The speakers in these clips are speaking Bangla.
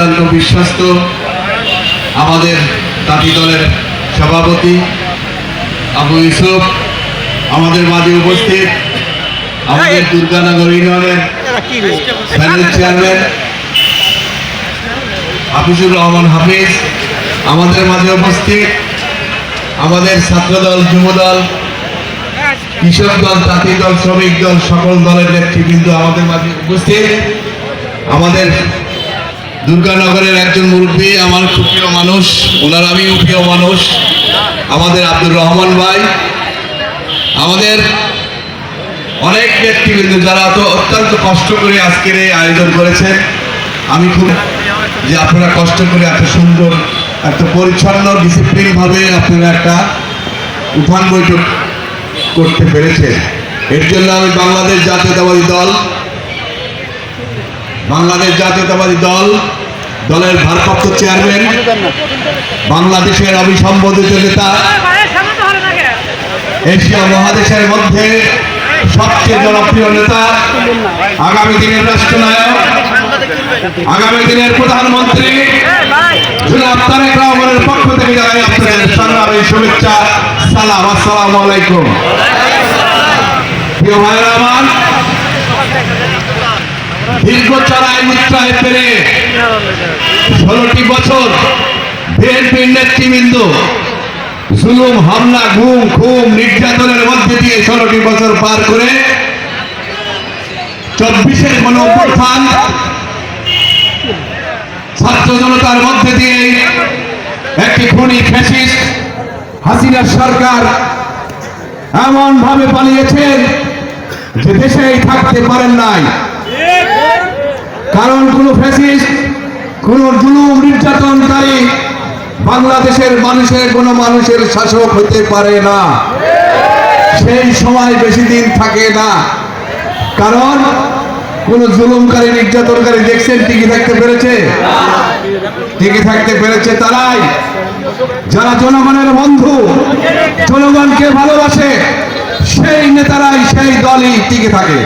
অত্যন্ত বিশ্বস্ত আমাদের তাঁতি দলের সভাপতি আবু ইউসুফ আমাদের মাঝে উপস্থিত আমাদের দুর্গানগর ইউনিয়নের প্যানেল চেয়ারম্যান হাফিজুর রহমান হাফিজ আমাদের মাঝে উপস্থিত আমাদের ছাত্রদল, যুবদল, কৃষক দল তাঁতি দল, শ্রমিক দল, সকল দলের নেতৃবৃন্দ আমাদের মাঝে উপস্থিত। আমাদের দুর্গানগরের একজন মুরব্বী আমার খুব প্রিয় মানুষ, ওনার আমিও প্রিয় মানুষ, আমাদের আব্দুর রহমান ভাই। আমাদের অনেক নেতৃবৃন্দ যারা তো অত্যন্ত কষ্ট করে আজকের এই আয়োজন করেছেন, আমি খুব যে আপনারা কষ্ট করে এত সুন্দর, এত পরিচ্ছন্ন ডিসিপ্লিন ভাবে আপনারা একটা উঠান বৈঠক করতে পেরেছেন। এর জন্য আমি বাংলাদেশ জাতীয়তাবাদী দল, বাংলাদেশ জাতীয়তাবাদী দল দলের ভারপ্রাপ্ত চেয়ারম্যান, বাংলাদেশের অবিসম্বোধিত নেতা, এশিয়া মহাদেশের মধ্যে সবচেয়ে জনপ্রিয় নেতা, আগামী দিনের রাষ্ট্রনায়ক, আগামী দিনের প্রধানমন্ত্রী, জনাব পক্ষ থেকে জানাই আপনাদের সংগ্রামী শুভেচ্ছা। সালাম, আসসালামু আলাইকুম। প্রিয় ভাইরা আমার দীর্ঘ চড়াই মুদ্রায় পেরে ষোলোটি বছর বিএনপির নেতৃবৃন্দ জুলুম, হামলা, গুম খুম নির্যাতনের মধ্যে দিয়ে ষোলোটি বছর পার করে চব্বিশের কোন অভ্যুত্থান ছাত্র জনতার মধ্যে দিয়ে একটি খনি ফ্যাসিস্ট হাসিনার সরকার এমন ভাবে পালিয়েছেন যে দেশেই থাকতে পারেন নাই। কারণ কোন ফ্যাসিস্ট, কোন জুলুম নির্যাতনকারী বাংলাদেশের মানুষের, কোন মানুষের শাসক হতে পারে না। সেই সময় বেশি দিন থাকে না। কারণ কোন জুলুমকারী, নির্যাতনকারী দেখছেন, টিকে থাকতে পেরেছে? টিকে থাকতে পেরেছে তারাই। যারা জনগণের বন্ধু, জনগণকে ভালোবাসে, সেই নেতারাই, সেই দলই টিকে থাকে।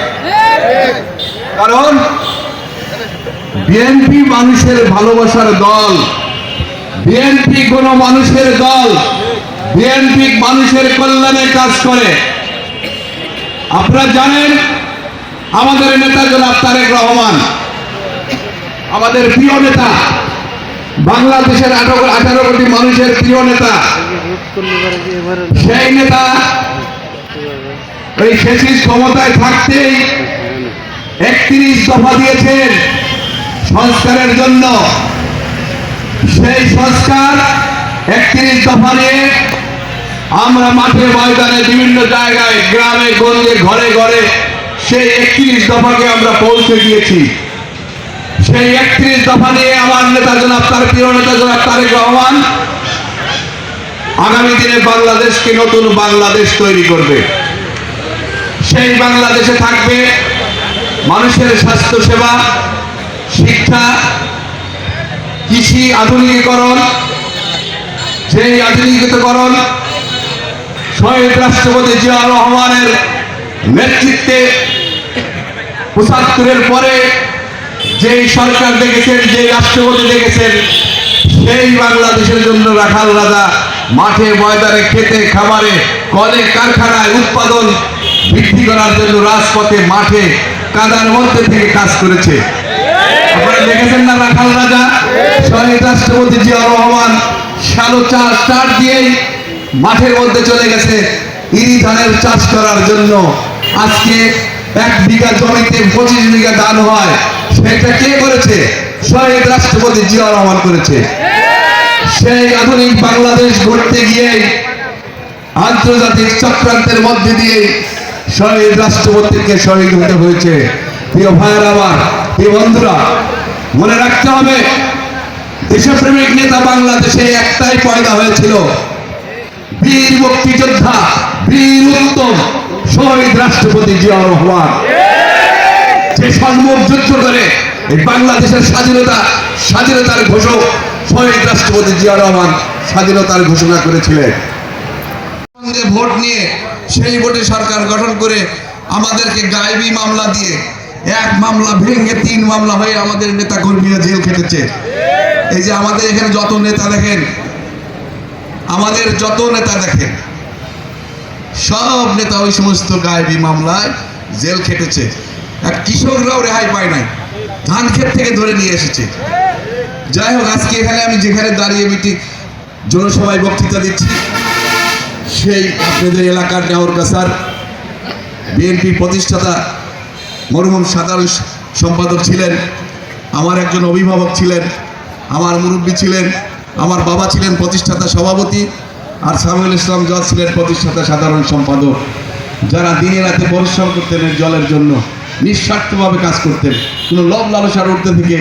কারণ বিএনপি মানুষের ভালোবাসার দল। বিএনপি কোন মানুষের দল। বিএনপি মানুষের কল্যাণে কাজ করে। আপনারা জানেন, আমাদের নেতা জনাব তারেক রহমান, আমাদের প্রিয় নেতা, বাংলাদেশের আঠারো কোটি মানুষের প্রিয় নেতা। সেই নেতা এই শেষিস ক্ষমতায় থাকতেই একত্রিশ দফা দিয়েছেন। সংস্কারের জন্য। সেই সংস্কার একত্রিশ দফা নিয়ে আমরা মাঠে ময়দানে বিভিন্ন জায়গায়, গ্রামে গঞ্জে ঘরে ঘরে সেই একত্রিশ দফাকে আমরা পৌঁছে দিয়েছি। সেই একত্রিশ দফা নিয়ে আমার নেতা জনাব তার প্রিয় নেতা জনাব তারেক রহমান আগামী দিনে বাংলাদেশকে নতুন বাংলাদেশ তৈরি করবে। সেই বাংলাদেশে থাকবে মানুষের স্বাস্থ্য সেবা শিক্ষা, কৃষি আধুনিকীকরণ, সেই আধুনিকীকরণ শহীদ রাষ্ট্রপতি জিয়া রহমানের নেতৃত্বে পঁচাত্তরের পরে যেই সরকার দেখেছেন যে রাষ্ট্রপতি দেখেছেন, সেই বাংলাদেশের জন্য রাখাল রাজা মাঠে ময়দানে খেতে, খাবারে, কলে, কারখানায় উৎপাদন বৃদ্ধি করার জন্য রাজপথে মাঠে কাদার মধ্যে থেকে কাজ করেছে। দেখেছেন না রাখাল রাজা? শহীদ রাষ্ট্রপতি জিয়া রহমান শ্যালো চাষ চার দিয়েই মাঠের মধ্যে চলে গেছে ইরি ধানের চাষ করার জন্য। আজকে এক বিঘা জমিতে পঁচিশ বিঘা ধান হয়। সেটা কে করেছে? শহীদ রাষ্ট্রপতি জিয়া রহমান করেছে। সেই আধুনিক বাংলাদেশ গড়তে গিয়ে আন্তর্জাতিক চক্রান্তের মধ্যে দিয়ে শহীদ রাষ্ট্রপতিকে শহীদ হতে হয়েছে। প্রিয় ভাইয়ের আমার, প্রিয় বন্ধুরা মনে রাখতে হবে, দেশপ্রেমিক নেতা বাংলাদেশে একটাই পয়দা হয়েছিল। বীর মুক্তিযোদ্ধা, বীর উত্তম শহীদ রাষ্ট্রপতি জিয়া রহমান। যে সম্মুখ যুদ্ধ করে এই বাংলাদেশের স্বাধীনতা, স্বাধীনতার ঘোষক শহীদ রাষ্ট্রপতি জিয়া রহমান স্বাধীনতার ঘোষণা করেছিলেন। ভোট নিয়ে সেই ভোটে সরকার গঠন করে আমাদেরকে গায়েবী মামলা দিয়ে এক মামলা ভেঙে তিন মামলা হয়ে আমাদের নেতা কর্মীরা জেল খেটেছে। এই যে আমাদের এখানে যত নেতা দেখেন, আমাদের যত নেতা দেখেন, সব নেতা ওই সমস্ত গায়েবী মামলায় জেল খেটেছে। আর কৃষকরাও রেহাই পায় নাই। ধান ক্ষেত থেকে ধরে নিয়ে এসেছে। যাই হোক, আজকে এখানে আমি যেখানে দাঁড়িয়ে মিটিং জনসভায় বক্তৃতা দিচ্ছি, সেই আপনাদের এলাকার নেওরগাছার বিএনপি প্রতিষ্ঠাতা মরহুম সাধারণ সম্পাদক ছিলেন, আমার একজন অভিভাবক ছিলেন, আমার মুরব্বী ছিলেন, আমার বাবা ছিলেন প্রতিষ্ঠাতা সভাপতি, আর সামুল ইসলাম জজ ছিলেন প্রতিষ্ঠাতা সাধারণ সম্পাদক। যারা দিনে রাতে পরিশ্রম করতেন জলের জন্য, নিঃস্বার্থভাবে কাজ করতেন, কোনো লোভ লালসার উঠতে থেকে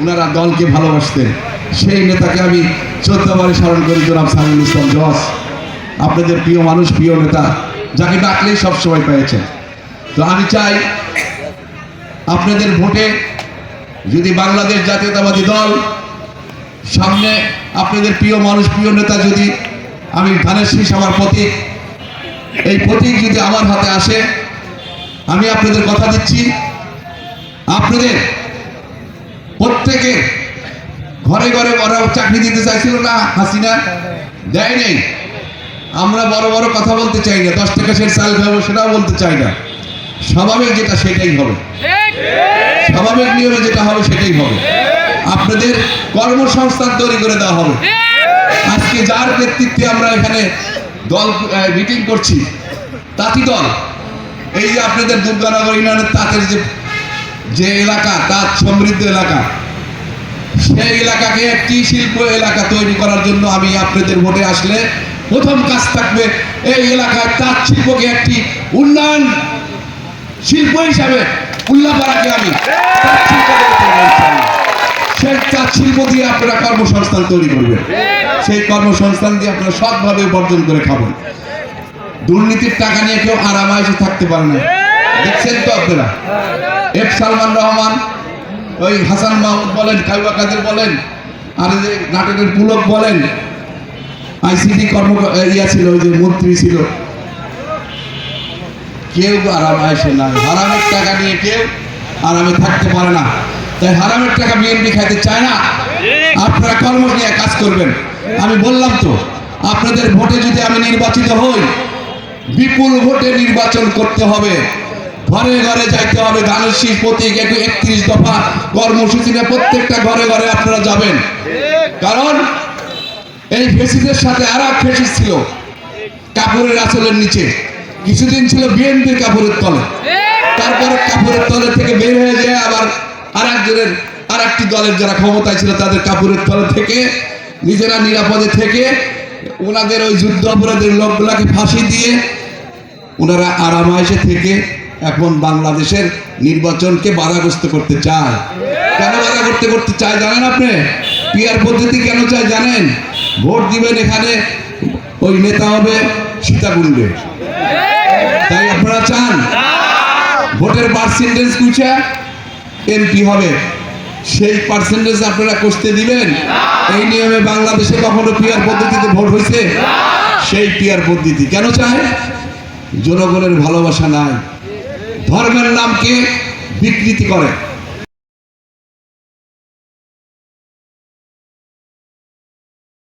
ওনারা দলকে ভালোবাসতেন। সেই নেতাকে আমি চোদ্দবারে স্মরণ করি, জনাব সামুল ইসলাম জজ। আপনাদের প্রিয় মানুষ, প্রিয় নেতা, যাকে ডাকলেই সবসময় পেয়েছেন। তো আমি চাই আপনাদের ভোটে যদি বাংলাদেশ জাতীয়তাবাদী দল, সামনে আপনাদের প্রিয় মানুষ, প্রিয় নেতা যদি আমি ধানের শীষ আমার প্রতীক, এই প্রতীক যদি আমার হাতে আসে, আমি আপনাদের কথা দিচ্ছি। আপনাদের প্রত্যেকে ঘরে ঘরে ওরা চাকরি দিতে চাইছিল না, হাসিনা দেয় নেই। আমরা বড় বড় কথা বলতে চাই না, দশ টাকা সে চাল খাব সেটাও বলতে চাই না। স্বাভাবিক যেটা সেটাই হবে। স্বাভাবিক নিয়মে যেটা হবে সেটাই হবে। আপনাদের কর্মসংস্থান তৈরি করে দেওয়া হবে। আজকে যার নেতৃত্বে আমরা এখানে দল মিটিং করছি, তাঁতি দল। এই যে আপনাদের দুর্গানগর ইউনিয়নের তাঁতের যে যে এলাকা, তাঁত সমৃদ্ধ এলাকা, সেই এলাকাকে একটি শিল্প এলাকা তৈরি করার জন্য আমি আপনাদের ভোটে আসলে প্রথম কাজ থাকবে এই এলাকায় তাঁত শিল্পকে একটি উন্নয়ন শিল্প হিসাবে শিল্প গড়ে সেই শিল্প আপনারা কর্মসংস্থান তৈরি করবেন। সেই কর্মসংস্থান দিয়ে আপনারা সৎভাবে উপার্জন করে খাবেন। দুর্নীতির টাকা নিয়ে কেউ আরামায়েসে থাকতে পারে না। দেখছেন তো আপনারা? এফ সালমান রহমান, ওই হাসান মাহমুদ বলেন কাইবা কাদের বলেন, আর যে নাটকের পুলক বলেন, আইসিডি কর্ম ইয়া ছিল, ওই যে মন্ত্রী ছিল। কেউ আরাম আসে না। হারামের টাকা নিয়ে কেউ আরামে থাকতে পারে না। তাই হারামের টাকা বিএনপি খাইতে চায় না। আপনারা কর্ম নিয়ে কাজ করবেন। আমি বললাম তো, আপনাদের ভোটে যদি আমি নির্বাচিত হই, বিপুল ভোটে নির্বাচন করতে হবে। ঘরে ঘরে যাইতে হবে শীষ প্রতীক একটু একত্রিশ দফা কর্মসূচিতে প্রত্যেকটা ঘরে ঘরে আপনারা যাবেন। কারণ এই ফেসিসের সাথে আর এক ফেসিস ছিল, কাপড়ের আঁচলের নিচে। কিছুদিন ছিল বিএনপির কাপড়ের তলে। তারপরে কাপড়ের তলে থেকে বের হয়ে যায় আবার আর একজনের আর একটি দলের যারা ক্ষমতায় ছিল তাদের কাপড়ের তলে থেকে নিজেরা নিরাপদে থেকে ওনাদের ওই যুদ্ধ অপরাধের লোকগুলাকে ফাঁসি দিয়ে ওনারা আরামায়েশে থেকে এখন বাংলাদেশের নির্বাচনকে বাধাগ্রস্ত করতে চায়। কেন বাধা করতে করতে চায় জানেন আপনি? পিয়ার পদ্ধতি কেন চায় জানেন? ভোট দিবেন এখানে ওই নেতা হবে সীতাকুণ্ডে। চান? ভোটের পার্সেন্টেজ কুচে এমপি হবে। সেই পার্সেন্টেজ আপনারা কষতে দিবেন। এই নিয়মে বাংলাদেশে কখনো পিয়ার পদ্ধতিতে ভোট হয়েছে? সেই পিয়ার পদ্ধতি কেন চায়? জনগণের ভালোবাসা নাই। ধর্মের নামকে বিকৃতি করে।